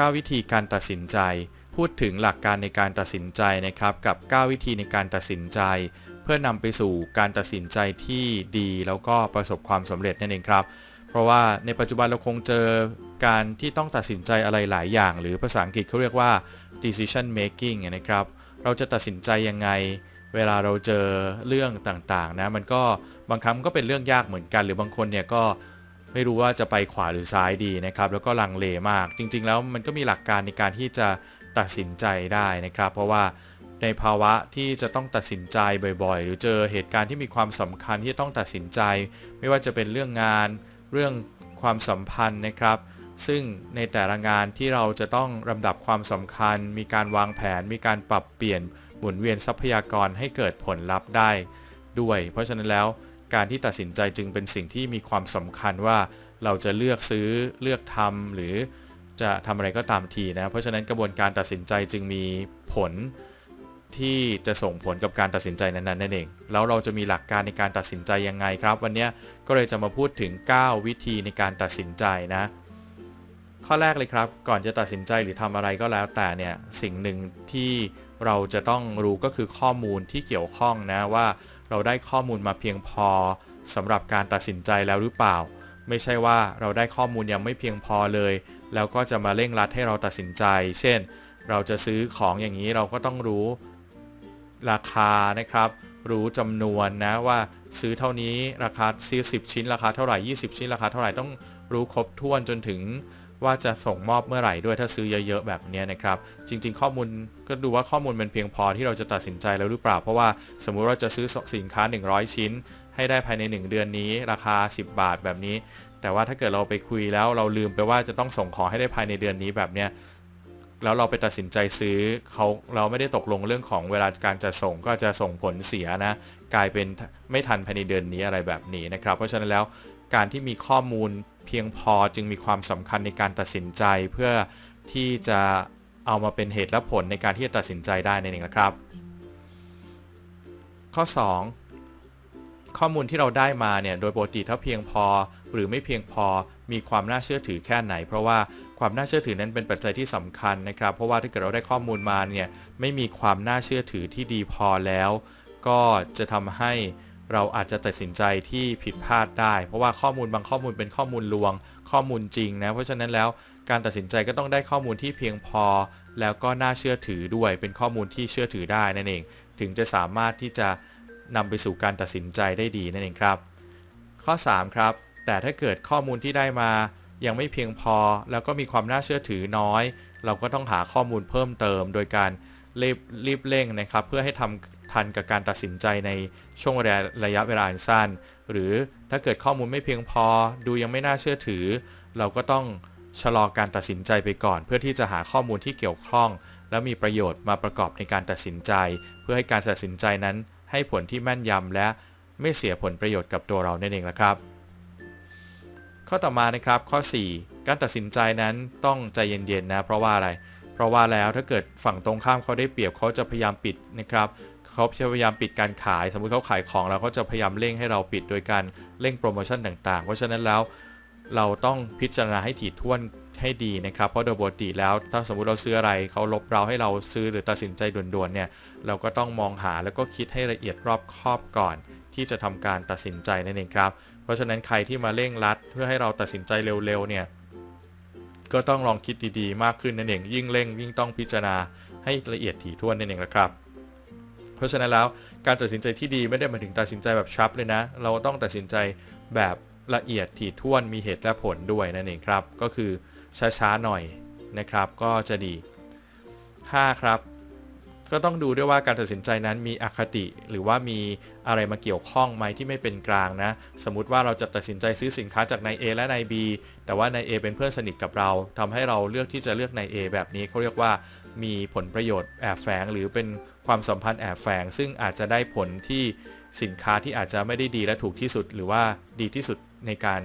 9 วิธีการตัดสินใจ พูดถึงหลักการในการตัดสินใจนะครับ กับ 9 วิธีในการตัดสินใจ เพื่อนำไปสู่การตัดสินใจที่ดีแล้วก็ประสบความสำเร็จนั่นเองครับ เพราะว่าในปัจจุบันเราคงเจอการที่ต้องตัดสินใจอะไรหลายอย่าง หรือภาษาอังกฤษเขาเรียกว่า decision making นะครับ เราจะตัดสินใจยังไง เวลาเราเจอเรื่องต่างๆนะมันก็บางครั้งก็เป็นเรื่องยากเหมือนกัน หรือบางคนเนี่ยก็ ไม่รู้ว่าจะไปขวาหรือซ้ายดีนะครับ แล้วก็ลังเลมาก จริง ๆ แล้วมันก็มีหลักการในการที่จะตัดสินใจได้นะครับ เพราะว่าในภาวะที่จะต้องตัดสินใจบ่อยๆ หรือเจอเหตุการณ์ที่มีความสำคัญที่ต้องตัดสินใจ ไม่ว่าจะเป็นเรื่องงาน เรื่องความสัมพันธ์นะครับ ซึ่งในแต่ละงานที่เราจะต้องลำดับความสำคัญ มีการวางแผน มีการปรับเปลี่ยนหมุนเวียนทรัพยากรให้เกิดผลลัพธ์ได้ด้วย เพราะฉะนั้นแล้ว การที่ตัดสินใจจึงเป็นสิ่งที่มีความสำคัญว่าเราจะเลือกซื้อเลือกทำหรือจะทำอะไรก็ตามทีนะ เพราะฉะนั้นกระบวนการตัดสินใจจึงมีผลที่จะส่งผลกับการตัดสินใจนั้นๆนั่นเอง แล้วเราจะมีหลักการในการตัดสินใจยังไงครับ วันนี้ก็เลยจะมาพูดถึง 9 วิธีในการตัดสินใจนะ ข้อแรกเลยครับ ก่อนจะตัดสินใจหรือทำอะไรก็แล้วแต่เนี่ยสิ่งหนึ่งที่เราจะต้องรู้ก็คือข้อมูลที่เกี่ยวข้องนะว่า เราได้ข้อมูลมาเพียงพอสำหรับการตัดสินใจแล้วหรือเปล่า ไม่ใช่ว่าเราได้ข้อมูลยังไม่เพียงพอเลย แล้วก็จะมาเร่งรัดให้เราตัดสินใจ เช่น เราจะซื้อของอย่างนี้เราก็ต้องรู้ราคานะครับ รู้จำนวนนะว่าซื้อเท่านี้ราคาซื้อ10 ชิ้นราคาเท่าไหร่ 20 ชิ้นราคาเท่าไหร่ต้องรู้ครบถ้วนจนถึง ว่าจะส่งมอบเมื่อไหร่ด้วยถ้าซื้อเยอะๆแบบนี้นะครับ จริง ๆ ข้อมูลก็ดูว่าข้อมูลเป็นเพียงพอที่เราจะตัดสินใจแล้วหรือเปล่า เพราะว่าสมมุติว่าจะซื้อสินค้า 100 ชิ้น ให้ได้ภายใน 1 เดือนนี้ราคา 10 บาทแบบนี้ แต่ว่าถ้าเกิดเราไปคุยแล้วเราลืมไปว่าจะต้องส่งของให้ได้ภายในเดือนนี้แบบเนี้ยแล้วเราไปตัดสินใจซื้อเขาเราไม่ได้ตกลงเรื่องของเวลาการจะส่งก็จะส่งผลเสียนะ กลายเป็นไม่ทันภายในเดือนนี้อะไรแบบนี้นะครับ เพราะฉะนั้นแล้วการที่มีข้อมูล เพียงพอจึงมีความสำคัญในการตัดสินใจเพื่อที่จะเอามาเป็นเหตุและผลในการที่จะตัดสินใจได้นั่นเองนะครับ ข้อ 2 ข้อมูลที่เราได้มาเนี่ยโดยปกติถ้าเพียงพอหรือไม่เพียงพอมีความน่าเชื่อถือแค่ไหน เพราะว่าความน่าเชื่อถือนั้นเป็นปัจจัยที่สำคัญนะครับ เพราะว่าถ้าเกิดเราได้ข้อมูลมาเนี่ยไม่มีความน่าเชื่อถือที่ดีพอแล้ว ก็จะทำให้ เราอาจจะตัดสินใจที่ผิดพลาดได้ เพราะว่าข้อมูลบางข้อมูลเป็นข้อมูลลวง ข้อมูลจริงนะ เพราะฉะนั้นแล้วการตัดสินใจก็ต้องได้ข้อมูลที่เพียงพอ แล้วก็น่าเชื่อถือด้วย เป็นข้อมูลที่เชื่อถือได้นั่นเอง ถึงจะสามารถที่จะนำไปสู่การตัดสินใจได้ดีนั่นเองครับ ข้อ 3 ครับ แต่ถ้าเกิดข้อมูลที่ได้มา ยังไม่เพียงพอ แล้วก็มีความน่าเชื่อถือน้อย เราก็ต้องหาข้อมูลเพิ่มเติม โดยการรีบรีบเร่งนะครับ เพื่อให้ทำ ทันกับการตัดสินใจในช่วงระยะเวลาสั้น หรือถ้าเกิดข้อมูลไม่เพียงพอ ดูยังไม่น่าเชื่อถือ เราก็ต้องชะลอการตัดสินใจไปก่อน เพื่อที่จะหาข้อมูลที่เกี่ยวข้อง และมีประโยชน์มาประกอบในการตัดสินใจ เพื่อให้การตัดสินใจนั้น ให้ผลที่แม่นยำและไม่เสียผลประโยชน์กับตัวเรานั่นเองละครับ ข้อต่อมานะครับข้อ 4 การตัดสินใจนั้นต้องใจเย็นๆนะเพราะว่าอะไร เพราะว่าแล้วถ้าเกิดฝั่งตรงข้ามเขาได้เปรียบเขาจะพยายามปิดนะครับ เขาจะพยายามปิดการขาย สมมุติเขาขายของแล้วเขาจะพยายามเร่งให้เราปิดโดยการเร่งโปรโมชั่นต่างๆ เพราะฉะนั้นแล้วเราต้องพิจารณาให้ถี่ถ้วนให้ดีนะครับ เพราะโดยปกติแล้ว ถ้าสมมุติเราซื้ออะไรเขาลบเราให้เราซื้อหรือตัดสินใจด่วนๆเนี่ยเราก็ต้องมองหาแล้วก็คิดให้ละเอียดรอบคอบก่อน ที่จะทำการตัดสินใจนั่นเองครับ เพราะฉะนั้นใครที่มาเร่งรัด เพื่อให้เราตัดสินใจเร็วๆเนี่ยก็ต้องลองคิดดีๆ มากขึ้นนั่นเองยิ่งเร่งยิ่งต้องพิจารณาให้ละเอียดถี่ถ้วนนั่นเองนะครับ เพราะฉะนั้นแล้วการตัดสินใจที่ดีไม่ได้หมายถึงตัดสินใจแบบชับเลยนะ เราต้องตัดสินใจแบบละเอียดถี่ถ้วนมีเหตุและผลด้วยนั่นเองครับ ก็คือช้าๆหน่อยนะครับ ก็จะดี 5 ครับ ก็ต้องดูด้วยว่าการตัดสินใจนั้นมีอคติ หรือว่ามีอะไรมาเกี่ยวข้องไหมที่ไม่เป็นกลางนะ สมมติว่าเราจะตัดสินใจซื้อสินค้าจากนาย A และนาย B แต่ว่านาย A เป็นเพื่อนสนิทกับเราทำให้เราเลือกที่จะเลือกนาย A แบบนี้เขาเรียกว่ามีผลประโยชน์แอบแฝงหรือเป็น ความสัมพันธ์แอบแฝงซึ่งอาจจะได้ผลที่สินค้าที่อาจจะไม่ได้ดีและถูกที่สุด หรือว่าดีที่สุดในการ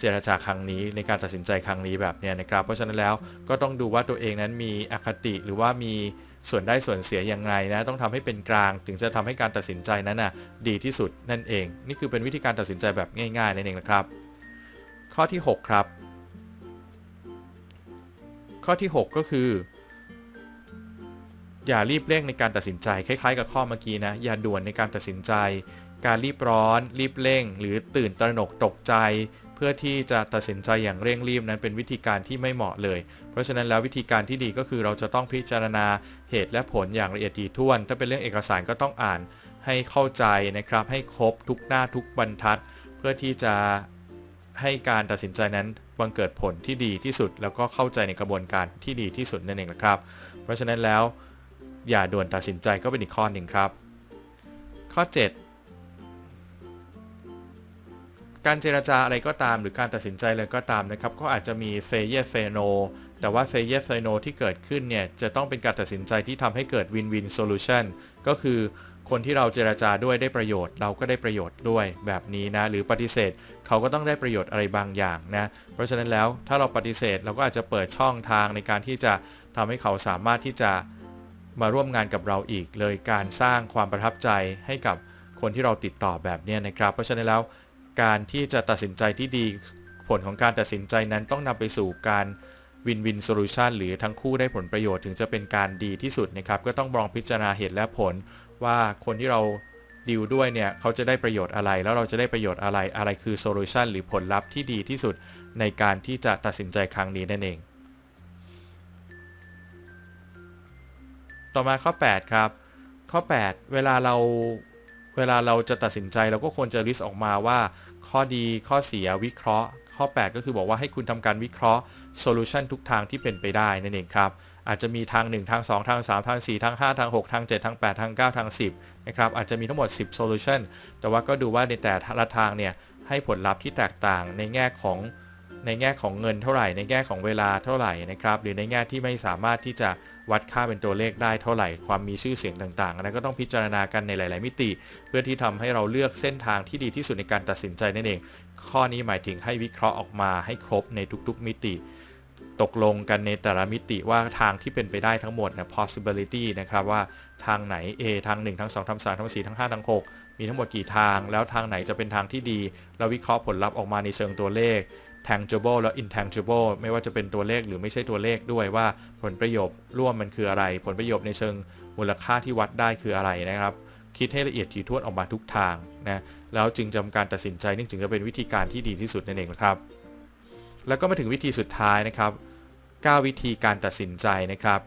เจรจาครั้งนี้ ในการตัดสินใจครั้งนี้แบบนี้นะครับ เพราะฉะนั้นแล้วก็ต้องดูว่าตัวเองนั้นมีอคติหรือว่ามีส่วนได้ส่วนเสียอย่างไรนะต้องทำให้เป็นกลางถึงจะทำให้การตัดสินใจนั้นนะ่ะดีที่สุดนั่นเอง นี่คือเป็นวิธีการตัดสินใจแบบง่ายๆนั่นเองนะครับ ข้อที่ 6 ครับขข้อที่ 6 ก็คือ อย่ารีบเร่งในการตัดสินใจคล้ายๆ กับข้อเมื่อกี้นะ อย่าด่วนในการตัดสินใจ การรีบร้อน รีบเร่ง หรือตื่นตระหนกตกใจ เพื่อที่จะตัดสินใจอย่างเร่งรีบนั้นเป็นวิธีการที่ไม่เหมาะเลย เพราะฉะนั้นแล้ววิธีการที่ดีก็คือเราจะต้องพิจารณาเหตุและผลอย่างละเอียดถี่ถ้วน ถ้าเป็นเรื่องเอกสารก็ต้องอ่านให้เข้าใจนะครับ ให้ครบทุกหน้าทุกบรรทัด เพื่อที่จะให้การตัดสินใจนั้นบังเกิดผลที่ดีที่สุด แล้วก็เข้าใจในกระบวนการที่ดีที่สุดนั่นเองนะครับ เพราะฉะนั้นแล้ว อย่าด่วนตัดสินใจก็เป็นอีกข้อหนึ่งครับ ข้อ 7 การเจราจาอะไรก็ตามหรือการตัดสินใจอะไรก็ตามนะครับ ก็อาจจะมีเฟเยเฟโนแต่ว่าเฟเยเฟโนที่เกิดขึ้นเนี่ย จะต้องเป็นการตัดสินใจที่ทำให้เกิดวินวินโซลูชันก็คือคนที่เราเจราจาด้วยได้ประโยชน์ เราก็ได้ประโยชน์ด้วยแบบนี้นะ หรือปฏิเสธเขาก็ต้องได้ประโยชน์อะไรบางอย่างนะ เพราะฉะนั้นแล้วถ้าเราปฏิเสธเราก็อาจจะเปิดช่องทางในการที่จะทำให้เขาสามารถที่จะ มาร่วมงานกับเราอีกเลยการสร้างความประทับใจให้กับคนที่เราติดต่อแบบนี้นะครับ เพราะฉะนั้นแล้วการที่จะตัดสินใจที่ดีผลของการตัดสินใจนั้นต้องนำไปสู่การวินวินโซลูชันหรือทั้งคู่ได้ผลประโยชน์ถึงจะเป็นการดีที่สุดนะครับก็ต้องลองพิจารณาเหตุและผล ว่าคนที่เราดีลด้วยเนี่ยเขาจะได้ประโยชน์อะไร แล้วเราจะได้ประโยชน์อะไรอะไรคือโซลูชันหรือผลลัพธ์ที่ดีที่สุดในการที่จะตัดสินใจครั้งนี้นั่นเอง ต่อมาข้อ 8 ครับ ข้อ 8 เวลาเราเวลาเราจะตัดสินใจเราก็ควรจะลิสต์ออกมาว่า ข้อดีข้อเสียวิเคราะห์ ข้อ 8 ก็คือบอกว่าให้คุณทำการวิเคราะห์โซลูชันทุกทางที่เป็นไปได้นั่นเองครับ อาจจะมีทาง 1 ทาง 2 ทาง 3 ทาง 4 ทาง 5 ทาง 6 ทาง 7 ทาง 8 ทาง 9 ทาง 10 นะครับ อาจจะมีทั้งหมด 10 solution แต่ว่าก็ดูว่าในแต่ละทางเนี่ยให้ผลลัพธ์ที่แตกต่างในแง่ของในแง่ของเงินเท่าไหร่ ในแง่ของเวลาเท่าไหร่นะครับ หรือในแง่ที่ไม่สามารถที่จะ วัดค่าเป็นตัวเลขได้เท่าไหร่ ความมีชื่อเสียงต่างๆนั้นก็ต้องพิจารณากันในหลาย ๆ มิติ เพื่อที่ทำให้เราเลือกเส้นทางที่ดีที่สุดในการตัดสินใจนั่นเอง ข้อนี้หมายถึงให้วิเคราะห์ออกมาให้ครบในทุก ๆ มิติ ตกลงกันในแต่ละมิติว่าทางที่เป็นไปได้ทั้งหมดนะ possibility นะครับว่าทางไหน A ทาง 1 ทาง 2 ทาง 3 ทาง 4 ทาง 5 ทาง 6 มีทั้งหมดกี่ทาง แล้วทางไหนจะเป็นทางที่ดี เราวิเคราะห์ผลลัพธ์ออกมาในเชิงตัวเลข tangible และ intangible ไม่ว่าจะเป็นตัวเลขหรือไม่ใช่ตัวเลขด้วยว่าผลประโยชน์ร่วมมันคืออะไร ผลประโยชน์ในเชิงมูลค่าที่วัดได้คืออะไรนะครับ คิดให้ละเอียดถี่ถ้วนออกมาทุกทางนะแล้วจึงจำการตัดสินใจนี่จึงจะเป็นวิธีการที่ดีที่สุดนั่นเองครับ แล้วก็มาถึงวิธีสุดท้ายนะครับ 9 วิธีการตัดสินใจนะครับ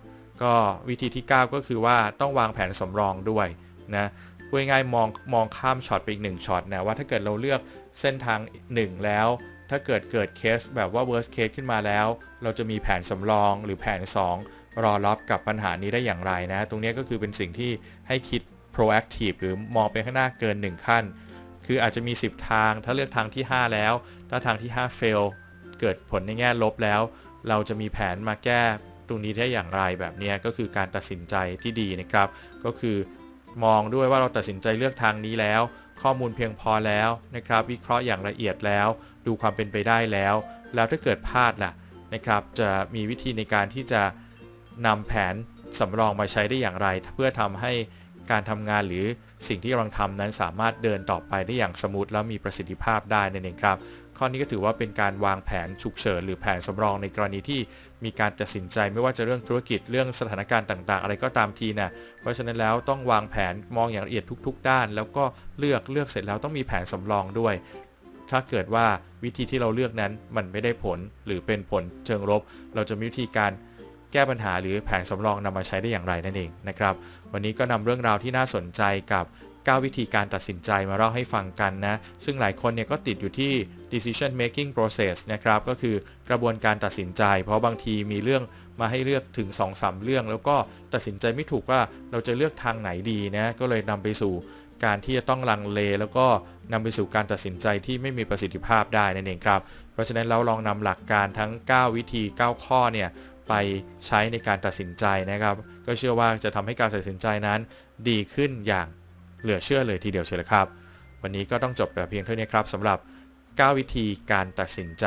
ก็วิธีที่ 9 ก็คือว่าต้องวางแผนสำรองด้วยนะพูดง่ายมองมองข้ามช็อตไปอีก1ช็อตนะว่าถ้าเกิดเราเลือกเส้นทาง 1 แล้ว ถ้าเกิดเกิดเคสแบบว่า worst case ขึ้นมาแล้ว เราจะมีแผนสำรองหรือแผน 2 รอรับกับปัญหานี้ได้อย่างไรนะ ตรงนี้ก็คือเป็นสิ่งที่ให้คิด proactive หรือมองไปข้างหน้าเกิน 1 ขั้น คืออาจจะมี 10 ทาง ถ้าเลือกทางที่ 5 แล้ว ถ้าทางที่ 5 fail เกิดผลในแง่ลบแล้ว เราจะมีแผนมาแก้ตรงนี้ได้อย่างไรแบบนี้ก็คือการตัดสินใจที่ดีนะครับ ก็คือมองด้วยว่าเราตัดสินใจเลือกทางนี้แล้ว ข้อมูลเพียงพอแล้วนะครับ วิเคราะห์อย่างละเอียดแล้ว ดูความเป็นไปได้แล้ว แล้วถ้าเกิดพลาดล่ะนะครับจะมีวิธีในการที่จะนำแผนสำรองมาใช้ได้อย่างไร เพื่อทำให้การทำงานหรือสิ่งที่กำลังทำนั้นสามารถเดินต่อไปได้อย่างสมูทและมีประสิทธิภาพได้นั่นเองครับ ข้อนี้ก็ถือว่าเป็นการวางแผนฉุกเฉินหรือแผนสำรองในกรณีที่มีการตัดสินใจไม่ว่าจะเรื่องธุรกิจเรื่องสถานการณ์ต่างๆ อะไรก็ตามทีนะเพราะฉะนั้นแล้วต้องวางแผนมองอย่างละเอียดทุก ๆ ด้าน แล้วก็เลือกเลือกเสร็จแล้วต้องมีแผนสำรองด้วย ถ้าเกิดว่าวิธีที่เราเลือกนั้นมันไม่ได้ผลหรือเป็นผลเชิงลบ เราจะมีวิธีการแก้ปัญหาหรือแผนสำรองนำมาใช้ได้อย่างไรนั่นเองนะครับ วันนี้ก็นำเรื่องราวที่น่าสนใจกับ 9 วิธีการตัดสินใจมาเล่าให้ฟังกันนะ ซึ่งหลายคนเนี่ยก็ติดอยู่ที่ decision making process นะครับ ก็คือกระบวนการตัดสินใจ เพราะบางทีมีเรื่องมาให้เลือกถึง 2-3 เรื่อง แล้วก็ตัดสินใจไม่ถูกว่าเราจะเลือกทางไหนดีนะ ก็เลยนำไปสู่ การที่จะต้องลังเล แล้วก็นำไปสู่การตัดสินใจที่ไม่มีประสิทธิภาพได้นั่นเองครับ เพราะฉะนั้นเราลองนำหลักการทั้ง 9 วิธี 9 ข้อเนี่ยไปใช้ในการตัดสินใจนะครับ ก็เชื่อว่าจะทำให้การตัดสินใจนั้น ดีขึ้นอย่างเหลือเชื่อเลยทีเดียวเชียวครับ วันนี้ก็ต้องจบแต่เพียงเท่านี้ครับสำหรับ 9 วิธีการตัดสินใจ